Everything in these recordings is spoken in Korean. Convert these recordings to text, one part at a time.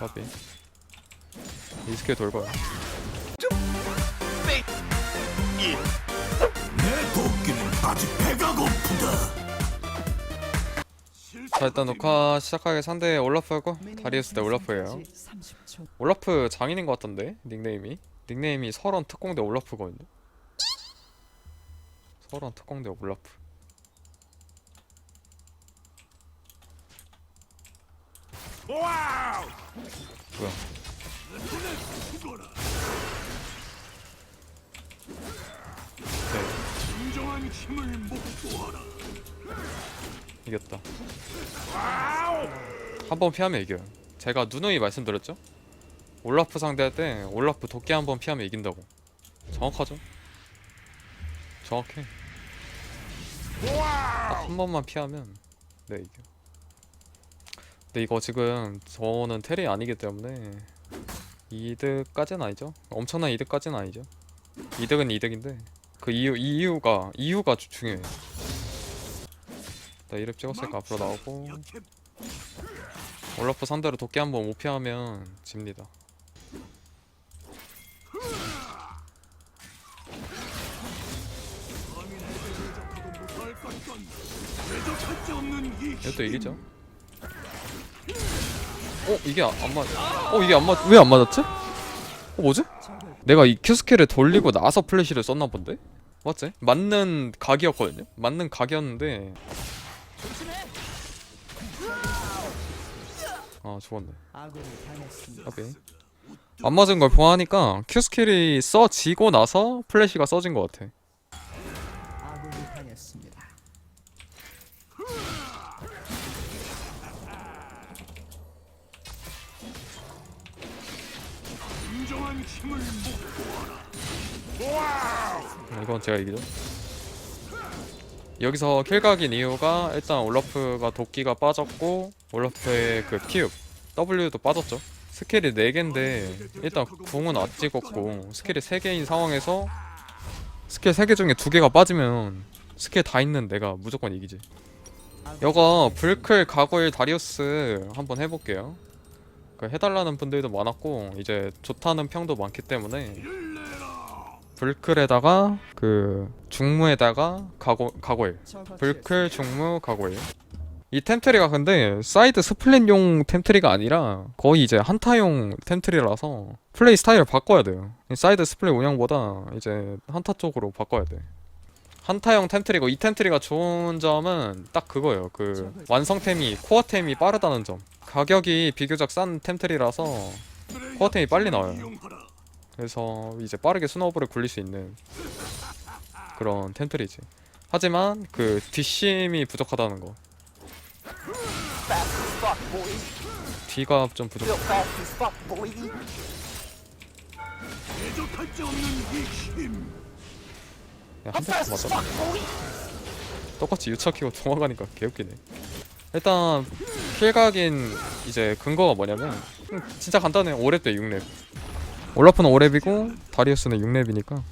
까비 이스케 돌걸 내 도끼는 아직 배가 고프다. 자 일단 녹화 시작하기 상대 올라프고 다리우스 대 올라프예요. 올라프 장인인 것 같던데 닉네임이. 닉네임이 설원 특공대 올라프거든요. 설원 특공대 올라프 와우! 뭐야? 네. 이겼다. 한 번 피하면 이겨요. 제가 누누이 말씀드렸죠? 올라프 상대할 때 올라프 도끼 한 번 피하면 이긴다고. 정확하죠? 정확해. 딱 한 번만 피하면 네 이겨 근데 이거 지금 저는 텔이 아니기 때문에 이득까지는 아니죠. 엄청난 이득까지는 아니죠. 이득은 이득인데 그 이유 이유가 이유가 주- 중요해요. 나 이랩 찍었으니까 앞으로 나오고 올라프 상대로 도끼 한번 못 피하면 집니다. 이 이것도 힘. 이기죠 어 이게 안 맞.. 어 이게 안 맞.. 왜 안 맞았지? 어 뭐지? 내가 이 Q스킬을 돌리고 나서 플래시를 썼나 본데? 맞지? 맞는 각이었거든요? 맞는 각이었는데 아 죽었네 오케이 안 맞은 걸 보아하니까 Q스킬이 써지고 나서 플래시가 써진 것 같아 아, 이건 제가 이기죠. 여기서 킬각인 이유가 일단 올라프가 도끼가 빠졌고 올라프의 그 Q, W도 빠졌죠. 스킬이 4개인데 일단 궁은 안 찍었고 스킬이 3개인 상황에서 스킬 3개 중에 2개가 빠지면 스킬 다 있는 내가 무조건 이기지. 이거 불클 가고일 다리우스 한번 해볼게요. 그 해달라는 분들도 많았고 이제 좋다는 평도 많기 때문에 불클에다가 그 중무에다가 가고 가고일. 불클 중무 가고일. 이 템트리가 근데 사이드 스플릿용 템트리가 아니라 거의 이제 한타용 템트리라서 플레이 스타일을 바꿔야 돼요. 이 사이드 스플릿 운영보다 이제 한타 쪽으로 바꿔야 돼 한타용 템트리고 이 템트리가 좋은 점은 딱 그거예요 그 완성템이 코어템이 빠르다는 점 가격이 비교적 싼 템트리라서 코어템이 빨리 나와요. 그래서 이제 빠르게 스노우볼을 굴릴 수 있는 그런 템트리지. 하지만 그 뒷심이 부족하다는 거. 뒤가 좀 부족. 대적할 수 없는 이 힘. 한 대만 맞아. 똑같이 유착키고 도망가니까 개웃기네. 일단 킬각인 이제 근거가 뭐냐면 음, 진짜 간단해. 5렙 대 6렙. 올라프는 5렙이고 다리우스는 6렙이니까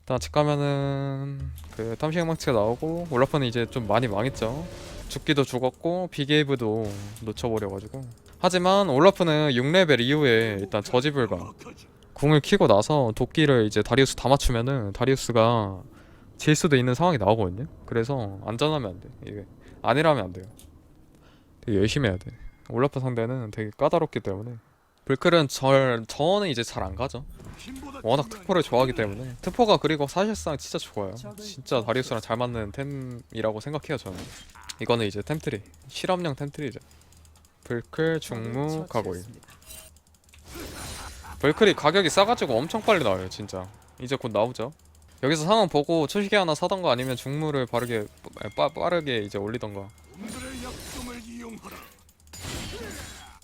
일단 집 가면은 그 탐식 망치가 나오고 올라프는 이제 좀 많이 망했죠. 죽기도 죽었고 비게이브도 놓쳐버려가지고 하지만 올라프는 6레벨 이후에 일단 저지불가. 궁을 키고 나서 도끼를 이제 다리우스 다 맞추면은 다리우스가 질 수도 있는 상황이 나오거든요. 그래서 안전하면 안 돼. 이게 아니라면 안 돼요. 되게 열심히 해야 돼. 올라프 상대는 되게 까다롭기 때문에 불클은 절 저는 이제 잘 안 가죠. 워낙 특포를 좋아하기. 때문에 특포가 그리고 사실상 진짜 좋아요. 진짜 다리우스랑 잘 맞는 템이라고 생각해요 저는. 이거는 이제 템트리 실험용 템트리죠. 불클 중무 가고일. 벌클이 가격이 싸가지고 엄청 빨리 나와요 진짜 이제 곧 나오죠 여기서 상황 보고 초시계 하나 사던가 아니면 중무를 바르게 빠, 빠르게 이제 올리던가 약점을 이용하라.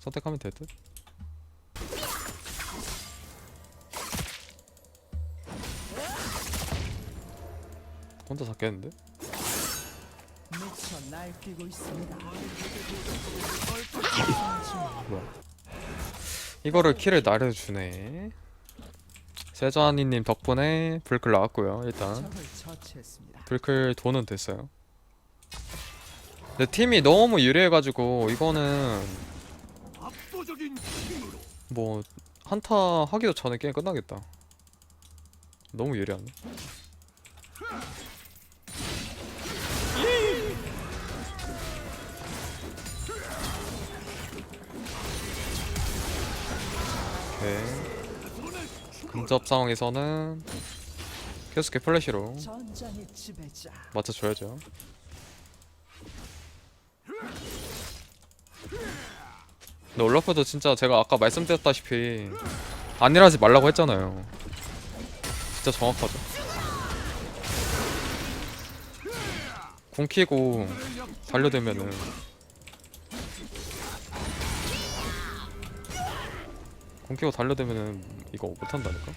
선택하면 될듯? 혼자 잡겠는데? 이거를 키를 나려주네 세자니님 덕분에 불클 나왔고요 일단. 불클 돈은 됐어요. 근데 팀이 너무 유리해가지고 이거는 뭐 한타 하기도 전에 게임 끝나겠다. 너무 예리하네. 오케이 근접 상황에서는 계속해 플래시로. 맞춰줘야죠. 근데 올라프도 진짜 제가 아까 말씀드렸다시피 안일하지 말라고 했잖아요. 진짜 정확하죠. 궁 키고 달려들면은 궁 키고 달려들면은 이거 못한다니까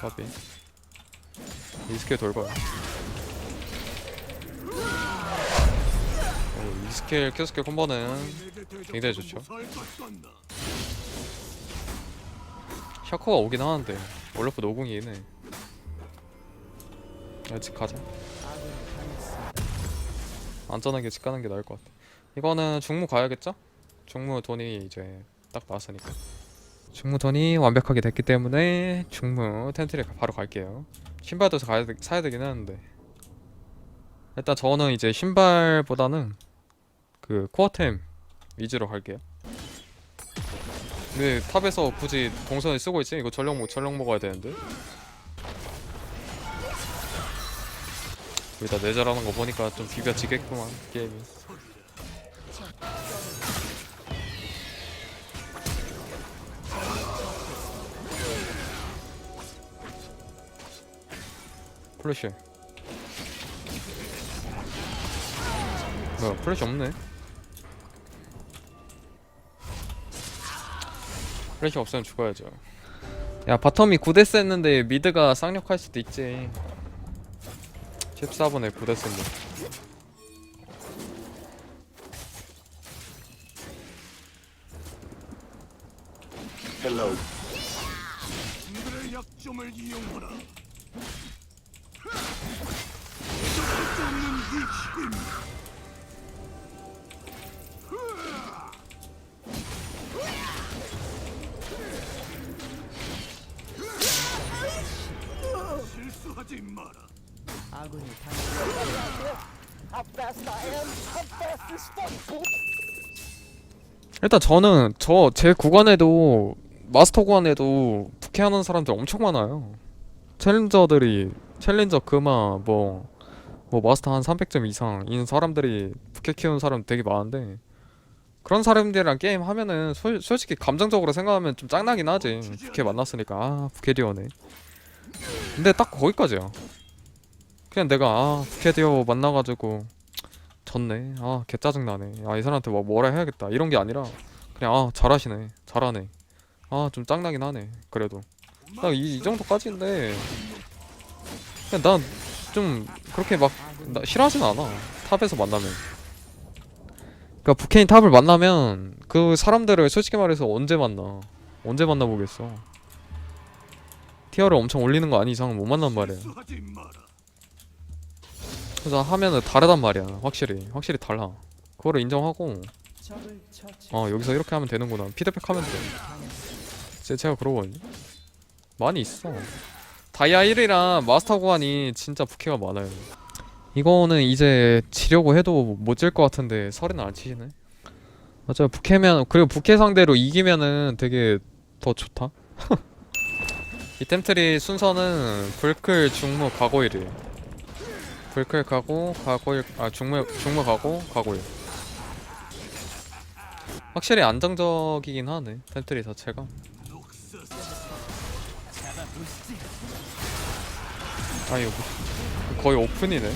까비 이 스킬 돌봐요 어, 이 스킬 큐 스킬 콤보는 굉장히 좋죠. 샤커가 오긴 하는데 원래프 노궁이긴 해 야, 집 가자. 안전하게 집 가는 게 나을 것 같아 이거는 중무 가야겠죠? 중무 돈이 이제 딱 나왔으니까. 중무 돈이 완벽하게 됐기 때문에 중무 텐트리 바로 갈게요. 신발도 가야 되, 사야 되긴 하는데. 일단 저는 이제 신발보다는 그 코어템 위주로 갈게요. 근데 탑에서 굳이 동선을 쓰고 있지? 이거 전력, 먹- 전력 먹어야 되는데. 여기다 내절하는 거 보니까 좀 비벼지겠구만 게임이 플래시. 뭐야 플래시 없네. 플래시 없으면 죽어야죠. 야 바텀이 9데스 했는데 미드가 쌍욕할 수도 있지. 14분에 9데스인데. 그들의 약점을 이용하라. 대적할 수 없는 이 힘. 실수하지 마라. 아군이 당했습니다. 일단 저는 저 제 구간에도 마스터 구간에도 부캐하는 사람들 엄청 많아요. 챌린저들이 챌린저 그마 뭐, 뭐 마스터 한 300점 이상인 사람들이 부캐 키우는 사람 되게 많은데 그런 사람들이랑 게임 하면은 솔, 솔직히 감정적으로 생각하면 좀 짱나긴 하지. 부캐 만났으니까 아 부캐 디어네. 근데 딱 거기까지야. 그냥 내가 아 부캐 디어 만나가지고 졌네. 아, 개 짜증나네. 아, 이 사람한테 뭐 뭐라 해야겠다. 이런 게 아니라 그냥 아, 잘하시네. 잘하네. 아, 좀 짱나긴 하네. 그래도. 딱 이, 이 정도까지인데 그냥 난 좀 그렇게 막 나, 싫어하진 않아. 탑에서 만나면. 그러니까 부케인 탑을 만나면 그 사람들을 솔직히 말해서 언제 만나? 언제 만나보겠어? 티어를 엄청 올리는 거 아니 이상은 못 만난 말이야. 그래서 하면은 다르단 말이야. 확실히. 확실히 달라. 그거를 인정하고. 어 여기서 이렇게 하면 되는구나 피드백 하면 돼 제, 제가 그러거든요 많이 있어 다이아 1이랑 마스터 구간이 진짜 부캐가 많아요. 이거는 이제 지려고 해도 못 질 것 같은데 설이는 안 치시네? 맞아요. 부캐면 그리고 부캐 상대로 이기면은 되게 더 좋다. 이 템트리 순서는 불클 중무 가고일이에요. 불클 가고 가고일 아 중무 중무 가고 가고일. 확실히 안정적이긴 하네 템트리 자체가 아 이거 뭐- 거의 오픈이네